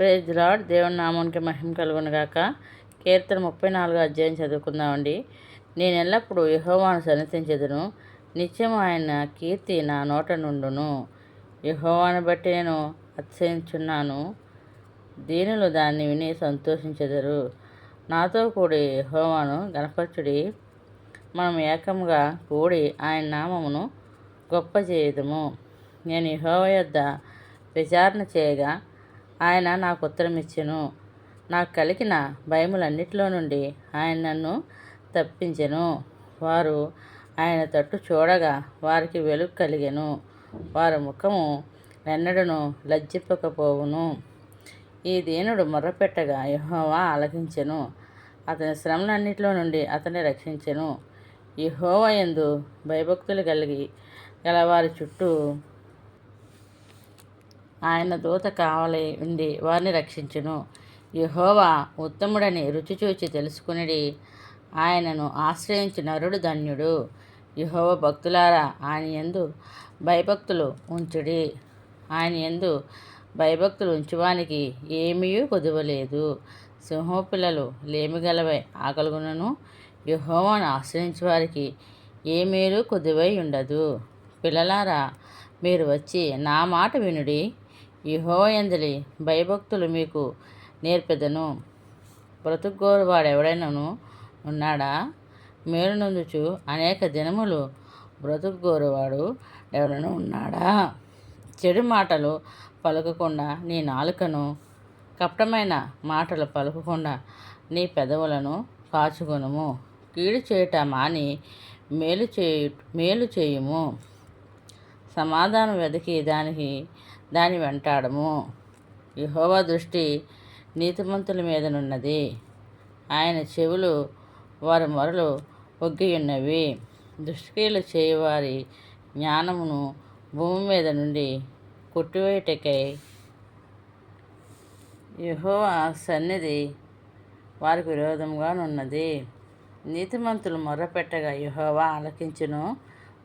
Praise lord దేవుని నామానికి మహిమ కలుగునుగాక కీర్తన ముప్పై నాలుగు అధ్యాయం చదువుకుందామండి. నేను ఎల్లప్పుడూ యహోవాను సన్నిధించదును. నిత్యం ఆయన కీర్తి నా నోట నుండును. యహోవాను బట్టి నేను అతిశయించున్నాను. దీనులు దాన్ని విని సంతోషించెదరు. నాతో కూడి యహోవాను గణపరచుడి మనం ఏకంగా కూడి ఆయన నామమును గొప్ప చేయదము. నేను యహోవ యొద్ద విచారణ చేయగా ఆయన నాకు ఉత్తరం ఇచ్చెను. నాకు కలిగిన భయములన్నిటిలో నుండి ఆయన నన్ను తప్పించెను. వారు ఆయన తట్టు చూడగా వారికి వెలుగు కలిగెను. వారి ముఖము వెన్నడను లజ్జిప్పకపోవును ఈ దీనుడు మొర్రపెట్టగా యహోవా ఆలకించెను. అతని శ్రమలన్నిటిలో నుండి అతన్ని రక్షించెను. యహోవా ఎందు భయభక్తులు కలిగి గలవారి చుట్టూ ఆయన దూత కావలి ఉండి వారిని రక్షించును. యహోవా ఉత్తముడని రుచి చూచి తెలుసుకునిడి ఆయనను ఆశ్రయించి నరుడు ధన్యుడు. యహోవ భక్తులారా ఆయన ఎందు భయభక్తులు ఉంచుడి. ఆయన ఎందు భయభక్తులు ఉంచువానికి ఏమీ కొదువలేదు సింహపిల్లలు లేమిగలవై ఆకలుగునను. యహోవాను ఆశ్రయించే వారికి ఏ మేలు కొద్దివై ఉండదు. పిల్లలారా మీరు వచ్చి నా మాట వినుడి. యహోయందలి భయభక్తులు మీకు నేర్పెదను. బ్రతుకోరు వాడెవడైనాను ఉన్నాడా? మేలునందుచు అనేక దినములు బ్రతుక్కోరువాడు ఎవరైనా ఉన్నాడా? చెడు మాటలు పలకకుండా నీ నాలుకను కపటమైన మాటలు పలకకుండా నీ పెదవులను కాచుకొనుము. కీడు చేయుట మాని మేలు చేయు మేలు చేయుము. సమాధానం వెతికి దానికి దాని వెంటాడము. యహోవా దృష్టి నీతిమంతుల మీదనున్నది ఆయన చెవులు వారి మొరలు ఒగ్గియున్నవి. దుష్క్రియలు చేయవారి జ్ఞానమును భూమి మీద నుండి కొట్టివేయటకై యహోవా సన్నిధి వారికి విరోధంగానున్నది నీతిమంతులు మొర్రపెట్టగా యహోవా ఆలకించును.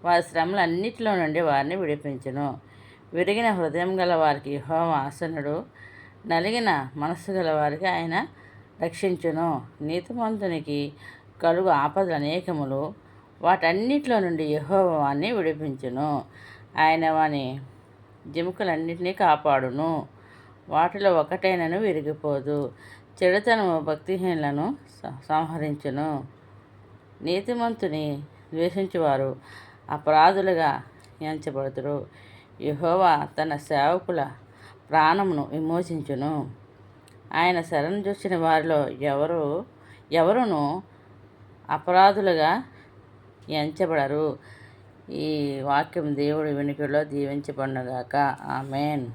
వారి శ్రమలన్నిటిలో నుండి వారిని విడిపించును. విరిగిన హృదయం గల వారికి యహోవ ఆసనుడు. నలిగిన మనస్సు గల వారికి ఆయన రక్షించును. నీతిమంతునికి కలుగు ఆపదలు అనేకములు. వాటన్నిటిలో నుండి యహోవాన్ని విడిపించును. ఆయన వాని జిముకలన్నింటినీ కాపాడును. వాటిలో ఒకటైనను విరిగిపోదు. చెడుతనము భక్తిహీనులను సంహరించును. నీతిమంతుని ద్వేషించువారు అపరాధులుగా ఎంచబడుతురు యహోవా తన సేవకుల ప్రాణమును విమోచించును. ఆయన శరణు చూసిన వారిలో ఎవరు ఎవరును అపరాధులుగా ఎంచబడరు. ఈ వాక్యం దేవుడి వెనుకలో దీవించబడినగాక. ఆమెన్.